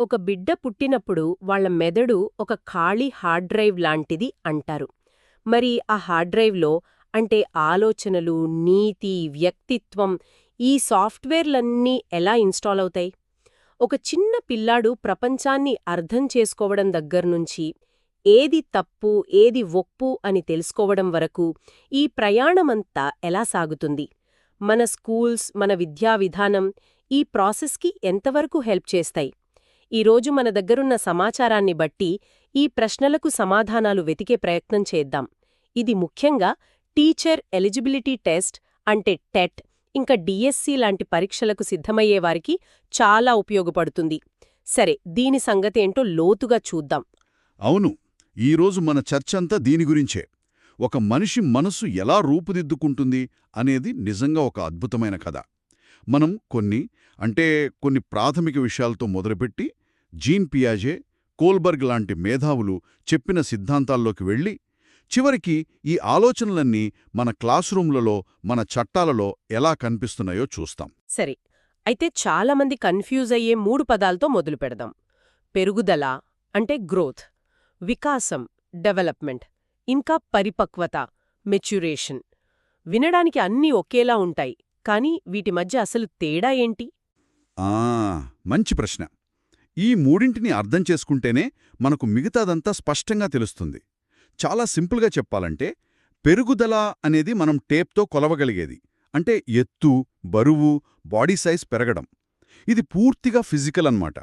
ఒక బిడ్డ పుట్టినప్పుడు వాళ్ళ మెదడు ఒక ఖాళీ హార్డ్ డ్రైవ్ లాంటిది అంటారు. మరి ఆ హార్డ్ డ్రైవ్లో అంటే ఆలోచనలు నీతి వ్యక్తిత్వం ఈ సాఫ్ట్వేర్లన్నీ ఎలా ఇన్స్టాల్ అవుతాయి? ఒక చిన్న పిల్లాడు ప్రపంచాన్ని అర్థం చేసుకోవడం దగ్గర్నుంచి ఏది తప్పు ఏది ఒప్పు అని తెలుసుకోవడం వరకు ఈ ప్రయాణమంతా ఎలా సాగుతుంది? మన స్కూల్స్ మన విద్యా విధానం ఈ ప్రాసెస్కి ఎంతవరకు హెల్ప్ చేస్తాయి? ఈరోజు మన దగ్గరున్న సమాచారాన్ని బట్టి ఈ ప్రశ్నలకు సమాధానాలు వెతికే ప్రయత్నం చేద్దాం. ఇది ముఖ్యంగా టీచర్ ఎలిజిబిలిటీ టెస్ట్ అంటే టెట్ ఇంకా డిఎస్సి లాంటి పరీక్షలకు సిద్ధమయ్యే వారికి చాలా ఉపయోగపడుతుంది. సరే దీని సంగతేంటో లోతుగా చూద్దాం. అవును ఈరోజు మన చర్చంతా దీని గురించే. ఒక మనిషి మనసు ఎలా రూపుదిద్దుకుంటుంది అనేది నిజంగా ఒక అద్భుతమైన కథ. మనం కొన్ని అంటే కొన్ని ప్రాథమిక విషయాలతో మొదలుపెట్టి జీన్ పియాజే కోల్బర్గ్ లాంటి మేధావులు చెప్పిన సిద్ధాంతాల్లోకి వెళ్ళి చివరికి ఈ ఆలోచనలన్నీ మన క్లాస్ రూమ్లలో మన చట్టాలలో ఎలా కనిపిస్తున్నాయో చూస్తాం. సరే అయితే చాలామంది కన్ఫ్యూజ్ అయ్యే మూడు పదాలతో మొదలు పెడదాం. పెరుగుదల అంటే గ్రోత్ వికాసం డెవలప్మెంట్ ఇంకా పరిపక్వత మెచ్యురేషన్. వినడానికి అన్నీ ఒకేలా ఉంటాయి. కానీ వీటి మధ్య అసలు తేడా ఏంటి? ఆ మంచి ప్రశ్న. ఈ మూడింటిని అర్థం చేసుకుంటేనే మనకు మిగతాదంతా స్పష్టంగా తెలుస్తుంది. చాలా సింపుల్గా చెప్పాలంటే పెరుగుదల అనేది మనం టేప్తో కొలవగలిగేది. అంటే ఎత్తు బరువు బాడీ సైజ్ పెరగడం. ఇది పూర్తిగా ఫిజికల్ అన్నమాట.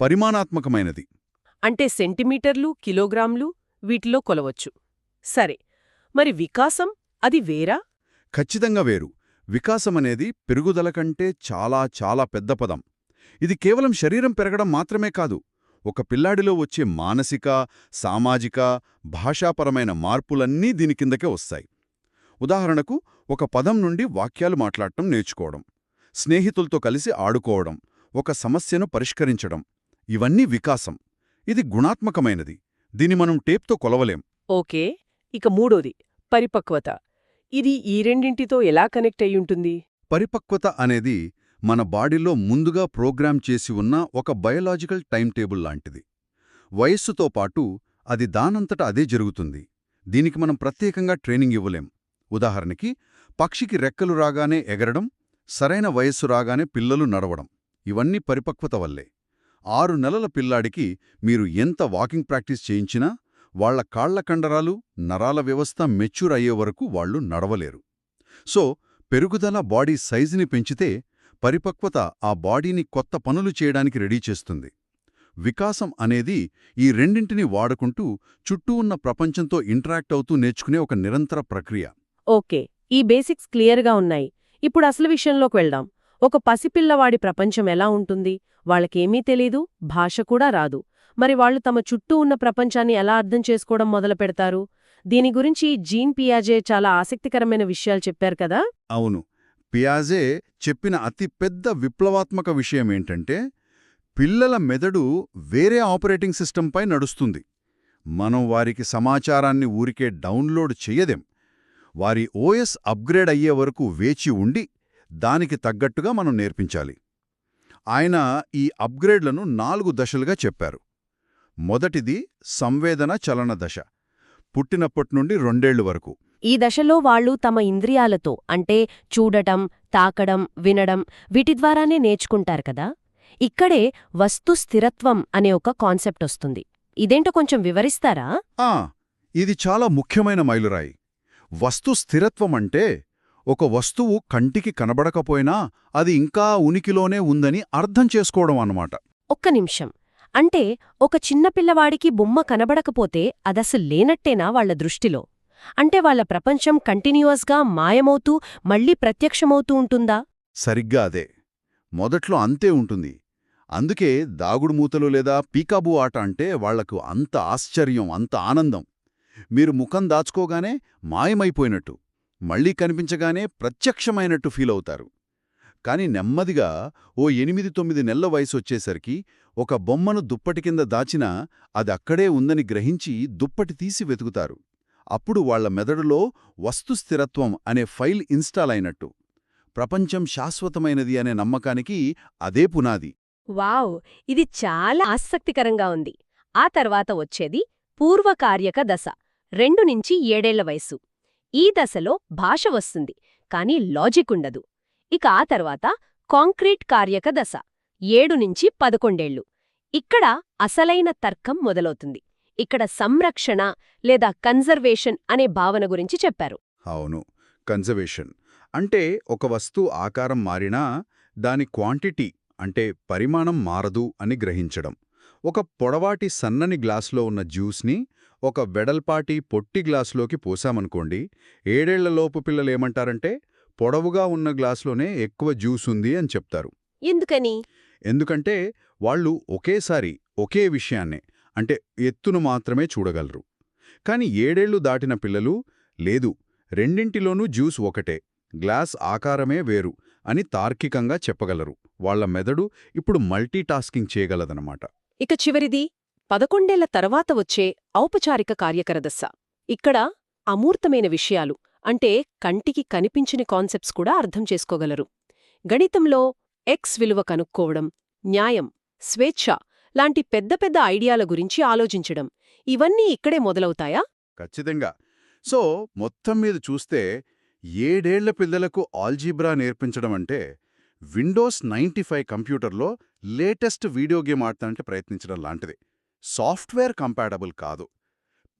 పరిమాణాత్మకమైనది. అంటే సెంటీమీటర్లు కిలోగ్రాంలు వీటిలో కొలవచ్చు. సరే. మరి వికాసం అది వేరా? ఖచ్చితంగా వేరు. వికాసమనేది పెరుగుదల కంటే చాలా చాలా పెద్ద పదం. ఇది కేవలం శరీరం పెరగడం మాత్రమే కాదు ఒక పిల్లాడిలో వచ్చే మానసిక సామాజిక భాషాపరమైన మార్పులన్నీ దీని కిందకే వస్తాయి. ఉదాహరణకు ఒక పదం నుండి వాక్యాలు మాట్లాడటం నేర్చుకోవడం స్నేహితులతో కలిసి ఆడుకోవడం ఒక సమస్యను పరిష్కరించడం ఇవన్నీ వికాసం. ఇది గుణాత్మకమైనది. దీని మనం టేప్తో కొలవలేం. ఓకే. ఇక మూడోది పరిపక్వత. ఇది ఈ రెండింటితో ఎలా కనెక్ట్ అయ్యుంటుంది పరిపక్వత అనేది మన బాడీలో ముందుగా ప్రోగ్రామ్ చేసి ఉన్న ఒక బయలాజికల్ టైం టేబుల్ లాంటిది. వయస్సుతో పాటు అది దానంతట అదే జరుగుతుంది. దీనికి మనం ప్రత్యేకంగా ట్రైనింగ్ ఇవ్వలేం. ఉదాహరణకి పక్షికి రెక్కలు రాగానే ఎగరడం సరైన వయస్సు రాగానే పిల్లలు నడవడం ఇవన్నీ పరిపక్వత వల్లే. ఆరు నెలల పిల్లాడికి మీరు ఎంత వాకింగ్ ప్రాక్టీస్ చేయించినా వాళ్ళ కాళ్ళ కండరాలు నరాల వ్యవస్థ మెచ్యూర్ అయ్యే వరకు వాళ్ళు నడవలేరు. సో పెరుగుదల బాడీ సైజుని పెంచితే పరిపక్వత ఆ బాడీని కొత్త పనులు చేయడానికి రెడీ చేస్తుంది. వికాసం అనేది ఈ రెండింటిని వాడుకుంటూ చుట్టూ ఉన్న ప్రపంచంతో ఇంటరాక్ట్ అవుతూ నేర్చుకునే ఒక నిరంతర ప్రక్రియ. ఓకే. ఈ బేసిక్స్ క్లియర్గా ఉన్నాయి. ఇప్పుడు అసలు విషయంలోకి వెళ్దాం. ఒక పసిపిల్లవాడి ప్రపంచం ఎలా ఉంటుంది? వాళ్ళకేమీ తెలీదు భాష కూడా రాదు. మరి వాళ్ళు తమ చుట్టూ ఉన్న ప్రపంచాన్ని ఎలా అర్థం చేసుకోవడం మొదలు పెడతారు? దీని గురించి జీన్ పియాజే చాలా ఆసక్తికరమైన విషయాలు చెప్పారు కదా? అవును. పియాజే చెప్పిన అతి పెద్ద విప్లవాత్మక విషయమేంటంటే పిల్లల మెదడు వేరే ఆపరేటింగ్ సిస్టంపై నడుస్తుంది. మనం వారికి సమాచారాన్ని ఊరికే డౌన్లోడ్ చెయ్యదేం వారి ఓఎస్ అప్గ్రేడ్ అయ్యే వరకు వేచి ఉండి దానికి తగ్గట్టుగా మనం నేర్పించాలి. ఆయన ఈ అప్గ్రేడ్లను నాలుగు దశలుగా చెప్పారు. మొదటిది సంవేదన చలన దశ. పుట్టినప్పటి నుండి రెండేళ్ళు వరకు. ఈ దశలో వాళ్ళు తమ ఇంద్రియాలతో అంటే చూడటం తాకడం వినడం వీటి ద్వారానే నేర్చుకుంటారు కదా? ఇక్కడే వస్తు స్థిరత్వం అనే ఒక కాన్సెప్ట్ వస్తుంది. ఇదేంటో కొంచెం వివరిస్తారా? ఆ ఇది చాలా ముఖ్యమైన మైలురాయి. వస్తు స్థిరత్వం అంటే ఒక వస్తువు కంటికి కనబడకపోయినా అది ఇంకా ఉనికిలోనే ఉందని అర్థం చేసుకోవడం అన్నమాట. ఒక్క నిమిషం. అంటే ఒక చిన్నపిల్లవాడికి బొమ్మ కనబడకపోతే అదసలు లేనట్టేనా వాళ్ళ దృష్టిలో? అంటే వాళ్ళ ప్రపంచం కంటిన్యూయస్గా మాయమవుతూ మళ్ళీ ప్రత్యక్షమవుతూ ఉంటుందా? సరిగ్గా అదే. మొదట్లో అంతే ఉంటుంది. అందుకే దాగుడుమూతలు లేదా పీకాబూ ఆట అంటే వాళ్ళకు అంత ఆశ్చర్యం అంత ఆనందం. మీరు ముఖం దాచుకోగానే మాయమైపోయినట్టు మళ్ళీ కనిపించగానే ప్రత్యక్షమైనట్టు ఫీలవుతారు. కాని నెమ్మదిగా ఓ ఎనిమిది తొమ్మిది నెలల వయసు వచ్చేసరికి ఒక బొమ్మను దుప్పటి కింద దాచినా అది అక్కడే ఉందని గ్రహించి దుప్పటి తీసి వెతుకుతారు. అప్పుడు వాళ్ళ మెదడులో వస్తుస్థిరత్వం అనే ఫైల్ ఇన్స్టాల్ అయినట్టు. ప్రపంచం శాశ్వతమైనది అనే నమ్మకానికి అదే పునాది. వావ్! ఇది చాలా ఆసక్తికరంగా ఉంది. ఆ తర్వాత వచ్చేది పూర్వకార్యక దశ రెండు నుంచి ఏడేళ్ళ వయసు ఈ దశలో భాష వస్తుంది కానీ లాజిక్ ఉండదు. ఇక ఆ తర్వాత కాంక్రీట్ కార్యక దశ ఏడు నుంచి పదకొండేళ్ళు ఇక్కడ అసలైన తర్కం మొదలవుతుంది. ఇక్కడ సంరక్షణ లేదా కన్జర్వేషన్ అనే భావన గురించి చెప్పారు. అవును కన్జర్వేషన్. అంటే ఒక వస్తువు ఆకారం మారినా దాని క్వాంటిటీ అంటే పరిమాణం మారదు అని గ్రహించడం. ఒక పొడవాటి సన్నని గ్లాసులో ఉన్న జ్యూస్ని ఒక వెడల్పాటి పొట్టి గ్లాసులోకి పోసామనుకోండి ఏడేళ్ళలోపు పిల్లలేమంటారంటే పొడవుగా ఉన్న గ్లాసులోనే ఎక్కువ జ్యూస్ ఉంది అని చెప్తారు. ఎందుకని? ఎందుకంటే వాళ్ళు ఒకేసారి ఒకే విషయాన్నే అంటే ఎత్తును మాత్రమే చూడగలరు. కాని ఏడేళ్ళు దాటిన పిల్లలు లేదు రెండింటిలోనూ జ్యూస్ ఒకటే గ్లాస్ ఆకారమే వేరు అని తార్కికంగా చెప్పగలరు. వాళ్ళ మెదడు ఇప్పుడు మల్టీటాస్కింగ్ చేయగలదనమాట ఇక చివరిది పదకొండేళ్ళ తర్వాత వచ్చే ఔపచారిక కార్యకరదశ. ఇక్కడ అమూర్తమైన విషయాలు. అంటే కంటికి కనిపించని కాన్సెప్ట్స్ కూడా అర్థం చేసుకోగలరు. గణితంలో ఎక్స్ విలువ కనుక్కోవడం న్యాయం స్వేచ్ఛ లాంటి పెద్ద పెద్ద ఐడియాల గురించి ఆలోచించడం ఇవన్నీ ఇక్కడే మొదలవుతాయా? ఖచ్చితంగా. సో మొత్తం మీద చూస్తే ఏడేళ్ళ పిల్లలకు ఆల్జీబ్రా నేర్పించడం అంటే విండోస్ నైంటీ ఫైవ్ కంప్యూటర్లో లేటెస్ట్ వీడియో గేమ్ ఆడతానంటే ప్రయత్నించడం లాంటిది. సాఫ్ట్వేర్ కంపాటబుల్ కాదు.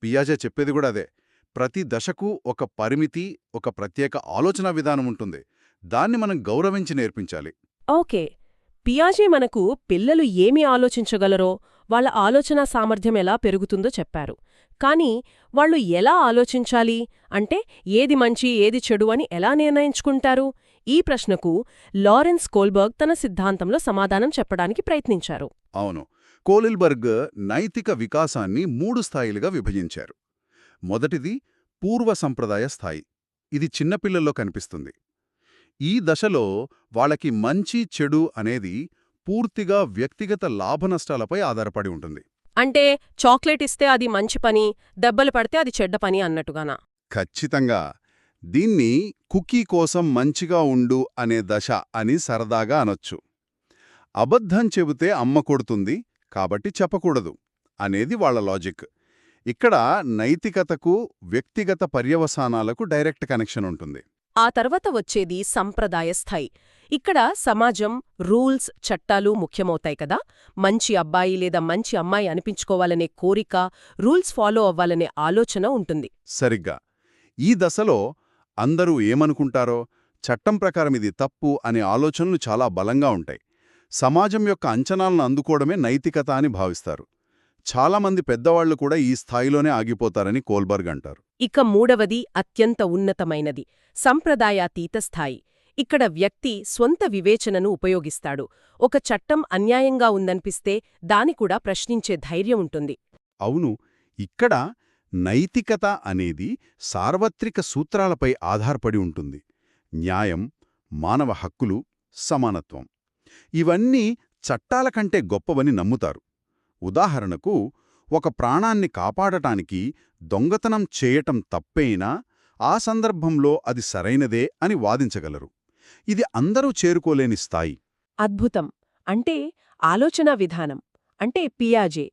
పియాజే చెప్పేది కూడా అదే. ప్రతి దశకు ఒక పరిమితి ఒక ప్రత్యేక ఆలోచనా విధానం ఉంటుంది. దాన్ని మనం గౌరవించి నేర్పించాలి. ఓకే. పియాజే మనకు పిల్లలు ఏమి ఆలోచించగలరో వాళ్ళ ఆలోచనా సామర్థ్యం ఎలా పెరుగుతుందో చెప్పారు. కానీ వాళ్ళు ఎలా ఆలోచించాలి? అంటే ఏది మంచి ఏది చెడు అని ఎలా నిర్ణయించుకుంటారు? ఈ ప్రశ్నకు లారెన్స్ కోల్బర్గ్ తన సిద్ధాంతంలో సమాధానం చెప్పడానికి ప్రయత్నించారు. అవును. కోలిల్బర్గ్ నైతిక వికాసాన్ని మూడు స్థాయిలుగా విభజించారు. మొదటిది పూర్వ సంప్రదాయ స్థాయి. ఇది చిన్నపిల్లల్లో కనిపిస్తుంది. ఈ దశలో వాళ్ళకి మంచి చెడు అనేది పూర్తిగా వ్యక్తిగత లాభనష్టాలపై ఆధారపడి ఉంటుంది. అంటే చాక్లెట్ ఇస్తే అది మంచి పని దెబ్బలు పడితే అది చెడ్డ పని అన్నట్టుగానా? ఖచ్చితంగా. దీన్ని కుకీ కోసం మంచిగా ఉండు అనే దశ అని సరదాగా అనొచ్చు. అబద్ధం చెబితే అమ్మ కొడుతుంది కాబట్టి చెప్పకూడదు అనేది వాళ్ళ లాజిక్. ఇక్కడ నైతికతకు వ్యక్తిగత పర్యవసానాలకు డైరెక్ట్ కనెక్షన్ ఉంటుంది. ఆ తర్వాత వచ్చేది సంప్రదాయ స్థాయి. ఇక్కడ సమాజం రూల్స్ చట్టాలు ముఖ్యమవుతాయి కదా. మంచి అబ్బాయి లేదా మంచి అమ్మాయి అనిపించుకోవాలనే కోరిక రూల్స్ ఫాలో అవ్వాలనే ఆలోచన ఉంటుంది. సరిగ్గా. ఈ దశలో అందరూ ఏమనుకుంటారో చట్టం ప్రకారం ఇది తప్పు అనే ఆలోచనలు చాలా బలంగా ఉంటాయి. సమాజం యొక్క అంచనాలను అందుకోవడమే నైతికత అని భావిస్తారు. చాలామంది పెద్దవాళ్ళు కూడా ఈ స్థాయిలోనే ఆగిపోతారని కోల్బర్గ్ అంటారు. ఇక మూడవది అత్యంత ఉన్నతమైనది సంప్రదాయాతీత స్థాయి. ఇక్కడ వ్యక్తి స్వంత వివేచనను ఉపయోగిస్తాడు. ఒక చట్టం అన్యాయంగా ఉందనిపిస్తే దాని కూడా ప్రశ్నించే ధైర్యం ఉంటుంది. అవును ఇక్కడ నైతికత అనేది సార్వత్రిక సూత్రాలపై ఆధారపడి ఉంటుంది. న్యాయం మానవ హక్కులు సమానత్వం. ఇవన్నీ చట్టాల కంటే గొప్పవని నమ్ముతారు. ఉదాహరణకు ఒక ప్రాణాన్ని కాపాడటానికి దొంగతనం చేయటం తప్పైనా ఆ సందర్భంలో అది సరైనదే అని వాదించగలరు. ఇది అందరూ చేరుకోలేని స్థాయి. అద్భుతం. అంటే ఆలోచనా విధానం. అంటే పియాజే.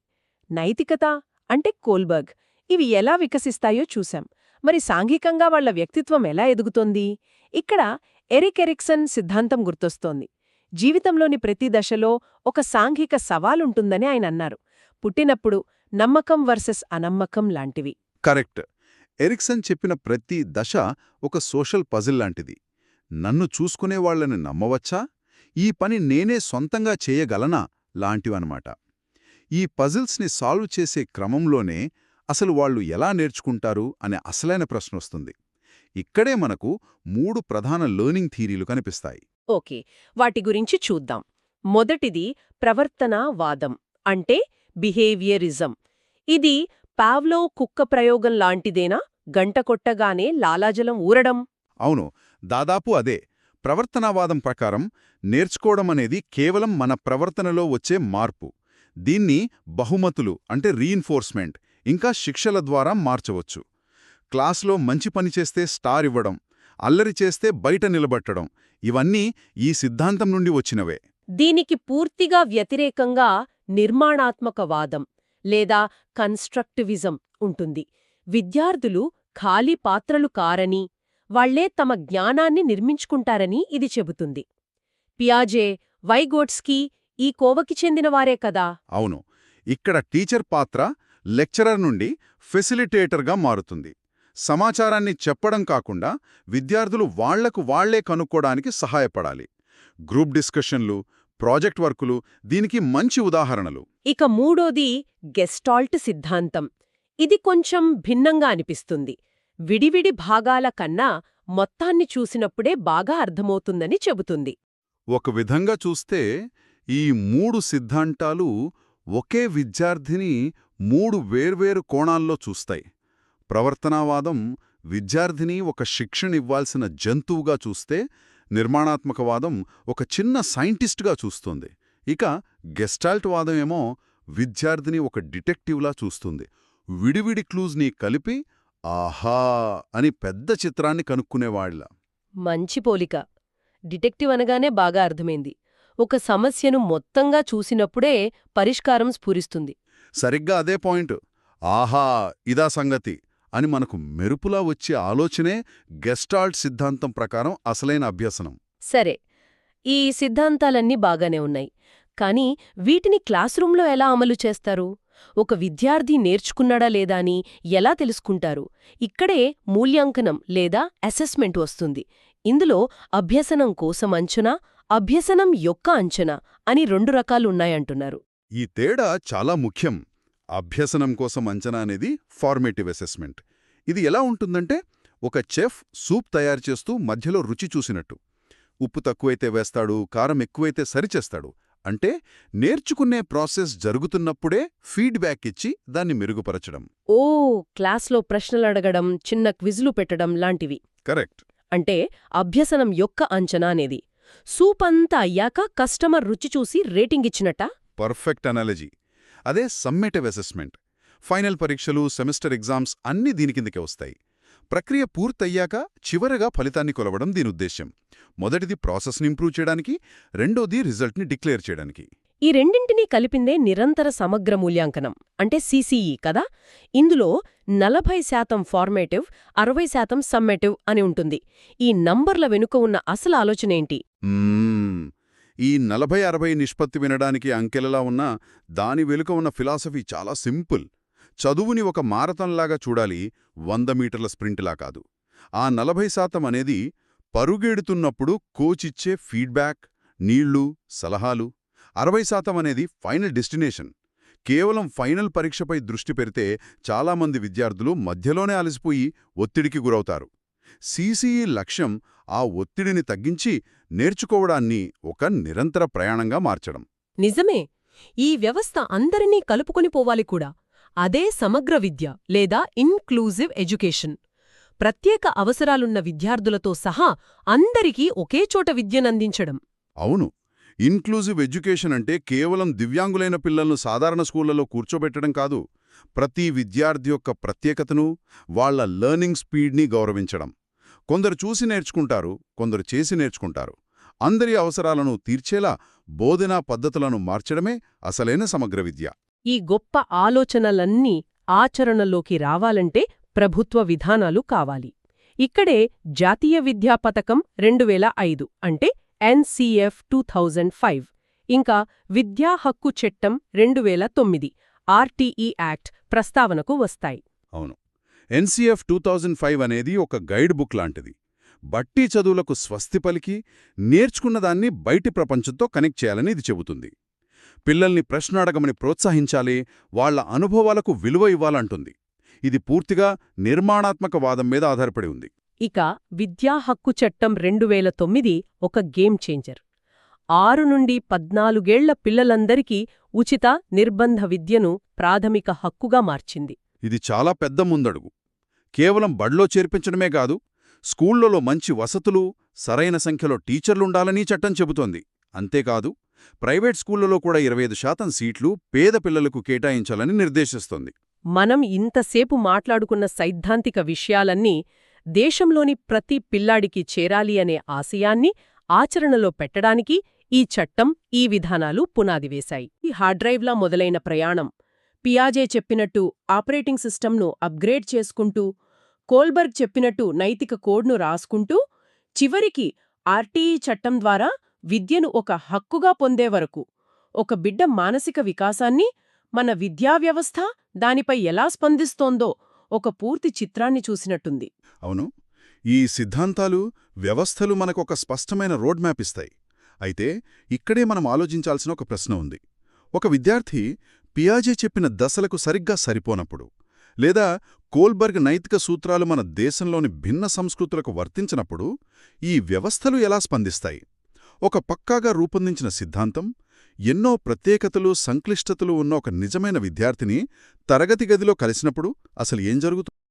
నైతికత అంటే కోల్బర్గ్. ఇవి ఎలా వికసిస్తాయో చూశాం. మరి సాంఘికంగా వాళ్ళ వ్యక్తిత్వం ఎలా ఎదుగుతోంది? ఇక్కడ ఎరిక్ ఎరిక్సన్ సిద్ధాంతం గుర్తొస్తోంది. జీవితంలోని ప్రతి దశలో ఒక సాంఘిక సవాలుంటుందని ఆయన అన్నారు. పుట్టినప్పుడు నమ్మకం వర్సెస్ అనమ్మకం లాంటివి. కరెక్ట్. ఎరిక్సన్ చెప్పిన ప్రతి దశ ఒక సోషల్ పజిల్ లాంటిది. నన్ను చూసుకునేవాళ్ళని నమ్మవచ్చా? ఈ పని నేనే సొంతంగా చేయగలనా? లాంటివన్నమాట. ఈ పజిల్స్ని సాల్వ్ చేసే క్రమంలోనే అసలు వాళ్ళు ఎలా నేర్చుకుంటారు అనే అసలైన ప్రశ్న వస్తుంది. ఇక్కడే మనకు మూడు ప్రధాన లెర్నింగ్ థీరీలు కనిపిస్తాయి. ఓకే. వాటి గురించి చూద్దాం. మొదటిది ప్రవర్తనావాదం అంటే బిహేవియరిజం. ఇది పావ్లో కుక్క ప్రయోగం లాంటిదేనా? గంట కొట్టగానే లాలాజలం ఊరడం? అవును దాదాపు అదే. ప్రవర్తనావాదం ప్రకారం నేర్చుకోవడం అనేది కేవలం మన ప్రవర్తనలో వచ్చే మార్పు. దీన్ని బహుమతులు అంటే రీఇన్ఫోర్స్మెంట్ ఇంకా శిక్షల ద్వారా మార్చవచ్చు. క్లాస్లో మంచి పని చేస్తే స్టార్ ఇవ్వడం అల్లరి చేస్తే బయట నిలబట్టడం ఇవన్నీ ఈ సిద్ధాంతం నుండి వచ్చినవే. దీనికి పూర్తిగా వ్యతిరేకంగా నిర్మాణాత్మకవాదం లేదా కన్స్ట్రక్టివిజం ఉంటుంది. విద్యార్థులు ఖాళీ పాత్రలు కారని వాళ్ళే తమ జ్ఞానాన్ని నిర్మించుకుంటారని ఇది చెబుతుంది. పియాజే వైగోట్స్కీ ఈ కోవకి చెందినవారే కదా? అవును. ఇక్కడ టీచర్ పాత్ర లెక్చరర్ నుండి ఫెసిలిటేటర్గా మారుతుంది. సమాచారాన్ని చెప్పడం కాకుండా విద్యార్థులు వాళ్ళకు వాళ్ళే కనుక్కోడానికి సహాయపడాలి. గ్రూప్ డిస్కషన్లు ప్రాజెక్ట్ వర్కులు దీనికి మంచి ఉదాహరణలు. ఇక మూడోది గెస్టాల్ట్ సిద్ధాంతం. ఇది కొంచెం భిన్నంగా అనిపిస్తుంది. విడివిడి భాగాల కన్నా మొత్తాన్ని చూసినప్పుడే బాగా అర్థమవుతుందని చెబుతుంది. ఒక విధంగా చూస్తే ఈ మూడు సిద్ధాంతాలు ఒకే విద్యార్థిని మూడు వేర్వేరు కోణాల్లో చూస్తాయి. ప్రవర్తనావాదం విద్యార్థిని ఒక శిక్షణివ్వాల్సిన జంతువుగా చూస్తే నిర్మాణాత్మకవాదం ఒక చిన్న సైంటిస్ట్గా చూస్తుంది. ఇక గెస్టాల్ట్ వాదం ఏమో విద్యార్థిని ఒక డిటెక్టివ్లా చూస్తుంది. విడివిడి క్లూజ్ని కలిపి ఆహా అని పెద్ద చిత్రాన్ని కనుక్కునేవాళ్ళ మంచి పోలిక. డిటెక్టివ్ అనగానే బాగా అర్థమైంది. ఒక సమస్యను మొత్తంగా చూసినప్పుడే పరిష్కారం స్ఫురిస్తుంది. సరిగ్గా అదే పాయింట్. ఆహా ఇదా సంగతి. అని మనకు మెరుపులా వచ్చే ఆలోచనే గెస్టాల్ట్ సిద్ధాంతం ప్రకారం అసలైన అభ్యసనం. సరే ఈ సిద్ధాంతాలన్నీ బాగానే ఉన్నాయి. కానీ వీటిని క్లాస్ రూంలో ఎలా అమలు చేస్తారు? ఒక విద్యార్థి నేర్చుకున్నాడా లేదా అని ఎలా తెలుసుకుంటారు? ఇక్కడే మూల్యాంకనం లేదా అసెస్మెంట్ వస్తుంది. ఇందులో అభ్యసనం కోసం అంచనా అభ్యసనం యొక్క అంచనా అని రెండు రకాలున్నాయంటున్నారు. ఈ తేడా చాలా ముఖ్యం. అభ్యసనం కోసం అంచనా అనేది ఫార్మేటివ్ అసెస్మెంట్. ఇది ఎలా ఉంటుందంటే ఒక చెఫ్ సూప్ తయారు చేస్తూ మధ్యలో రుచి చూసినట్టు. ఉప్పు తక్కువైతే వేస్తాడు కారం ఎక్కువైతే సరిచేస్తాడు. అంటే నేర్చుకునే ప్రాసెస్ జరుగుతున్నప్పుడే ఫీడ్బ్యాక్ ఇచ్చి దాన్ని మెరుగుపరచడం. ఓ క్లాస్లో ప్రశ్నలు అడగడం చిన్న క్విజ్లు పెట్టడం లాంటివి. కరెక్ట్. అంటే అభ్యసనం యొక్క అంచనా అనేది. సూప్ అంతా అయ్యాక కస్టమర్ రుచి చూసి రేటింగ్ ఇచ్చినట్టా? Perfect analogy. అదే సమ్మేటివ్ అసెస్మెంట్. ఫైనల్ పరీక్షలు సెమిస్టర్ ఎగ్జామ్స్ అన్నీ దీని కిందకే వస్తాయి. ప్రక్రియ పూర్తయ్యాక చివరగా ఫలితాన్ని కొలవడం దీని ఉద్దేశ్యం. మొదటిది ప్రాసెస్ని ఇంప్రూవ్ చేయడానికి రెండోది రిజల్ట్ని డిక్లేర్ చేయడానికి. ఈ రెండింటినీ కలిపిందే నిరంతర సమగ్ర మూల్యాంకనం అంటే సీసీఈ కదా? ఇందులో నలభై శాతం ఫార్మేటివ్ అరవై శాతం సమ్మేటివ్ అని ఉంటుంది. ఈ నంబర్ల వెనుక ఉన్న అసలు ఆలోచనేంటి. ఈ నలభై అరవై నిష్పత్తి వినడానికి అంకెలలా ఉన్నా దాని వెనుక ఉన్న ఫిలాసఫీ చాలా సింపుల్. చదువుని ఒక మారథంలాగా చూడాలి వంద మీటర్ల స్ప్రింట్లా కాదు. ఆ నలభై శాతం అనేది పరుగెడుతున్నప్పుడు కోచిచ్చే ఫీడ్బ్యాక్ నీళ్ళు సలహాలు. అరవై శాతం అనేది ఫైనల్ డెస్టినేషన్. కేవలం ఫైనల్ పరీక్షపై దృష్టి పెడితే చాలామంది విద్యార్థులు మధ్యలోనే అలసిపోయి ఒత్తిడికి గురవుతారు. సీసీఈ లక్ష్యం ఆ ఒత్తిడిని తగ్గించి నేర్చుకోవడాన్ని ఒక నిరంతర ప్రయాణంగా మార్చడం. నిజమే. ఈ వ్యవస్థ అందరినీ కలుపుకొని పోవాలి కూడా. అదే సమగ్ర విద్య లేదా ఇన్క్లూజివ్ ఎడ్యుకేషన్. ప్రత్యేక అవసరాలున్న విద్యార్థులతో సహా అందరికీ ఒకే చోట విద్యనందించడం. అవును. ఇన్క్లూజివ్ ఎడ్యుకేషన్ అంటే కేవలం దివ్యాంగులైన పిల్లలను సాధారణ స్కూళ్ళలో కూర్చోబెట్టడం కాదు. ప్రతి విద్యార్థి యొక్క ప్రత్యేకతను వాళ్ళ లెర్నింగ్ స్పీడ్ని గౌరవించడం. కొందరు చూసి నేర్చుకుంటారు కొందరు చేసి నేర్చుకుంటారు. అందరి అవసరాలను తీర్చేలా బోధనా పద్ధతులను మార్చడమే అసలైన సమగ్ర విద్య. ఈ గొప్ప ఆలోచనలన్నీ ఆచరణలోకి రావాలంటే ప్రభుత్వ విధానాలు కావాలి. ఇక్కడే జాతీయ విద్యా పథకం రెండు వేల ఐదు అంటే ఎన్సీఎఫ్ టూ థౌజండ్ ఫైవ్ ఇంకా విద్యా హక్కు చట్టం రెండు వేల తొమ్మిది ఆర్టీఈ యాక్ట్ ప్రస్తావనకు వస్తాయి. అవును. ఎన్సీఎఫ్ టూ ఫైవ్ అనేది ఒక గైడ్ బుక్ లాంటిది. బట్టి చదువులకు స్వస్తి పలికి నేర్చుకున్నదాన్ని బయటి ప్రపంచంతో కనెక్ట్ చేయాలని ఇది చెబుతుంది. పిల్లల్ని ప్రశ్న అడగమని ప్రోత్సహించాలి వాళ్ళ అనుభవాలకు విలువ ఇవ్వాలంటుంది. ఇది పూర్తిగా నిర్మాణాత్మకవాదం మీద ఆధారపడి ఉంది. ఇక విద్యా హక్కు చట్టం రెండు వేల తొమ్మిది ఒక గేమ్ చేంజర్. ఆరు నుండి పద్నాలుగేళ్ళ పిల్లలందరికీ ఉచిత నిర్బంధ విద్యను ప్రాథమిక హక్కుగా మార్చింది. ఇది చాలా పెద్ద ముందడుగు. కేవలం బడిలో చేర్పించడమే కాదు స్కూళ్ళలో మంచి వసతులు సరైన సంఖ్యలో టీచర్లుండాలని చట్టం చెబుతోంది. అంతేకాదు ప్రైవేట్ స్కూళ్ళలో కూడా ఇరవై శాతం సీట్లు పేద పిల్లలకు కేటాయించాలని నిర్దేశిస్తోంది. మనం ఇంతసేపు మాట్లాడుకున్న సైద్ధాంతిక విషయాలన్నీ దేశంలోని ప్రతి పిల్లాడికి చేరాలి అనే ఆశయాన్ని ఆచరణలో పెట్టడానికి ఈ చట్టం ఈ విధానాలు పునాది వేశాయి. ఈ హార్డ్డ్రైవ్లా మొదలైన ప్రయాణం పియాజే చెప్పినట్టు ఆపరేటింగ్ సిస్టమ్ను అప్గ్రేడ్ చేసుకుంటూ కోల్బర్గ్ చెప్పినట్టు నైతిక కోడ్ను రాసుకుంటూ చివరికి ఆర్టీఈ చట్టం ద్వారా విద్యను ఒక హక్కుగా పొందే వరకు ఒక బిడ్డ మానసిక వికాసాన్ని మన విద్యా వ్యవస్థ దానిపై ఎలా స్పందిస్తోందో ఒక పూర్తి చిత్రాన్ని చూసినట్టుంది. అవును. ఈ సిద్ధాంతాలు వ్యవస్థలు మనకొక స్పష్టమైన రోడ్ మ్యాప్ ఇస్తాయి. అయితే ఇక్కడే మనం ఆలోచించాల్సిన ఒక ప్రశ్న ఉంది. ఒక విద్యార్థి పియాజే చెప్పిన దశలకు సరిగ్గా సరిపోనప్పుడు లేదా కోల్బర్గ్ నైతిక సూత్రాలు మన దేశంలోని భిన్న సంస్కృతులకు వర్తించినప్పుడు ఈ వ్యవస్థలు ఎలా స్పందిస్తాయి? ఒక పక్కాగా రూపొందించిన సిద్ధాంతం ఎన్నో ప్రత్యేకతలు సంక్లిష్టతలు ఉన్న ఒక నిజమైన విద్యార్థిని తరగతి గదిలో కలిసినప్పుడు అసలు ఏం జరుగుతుంది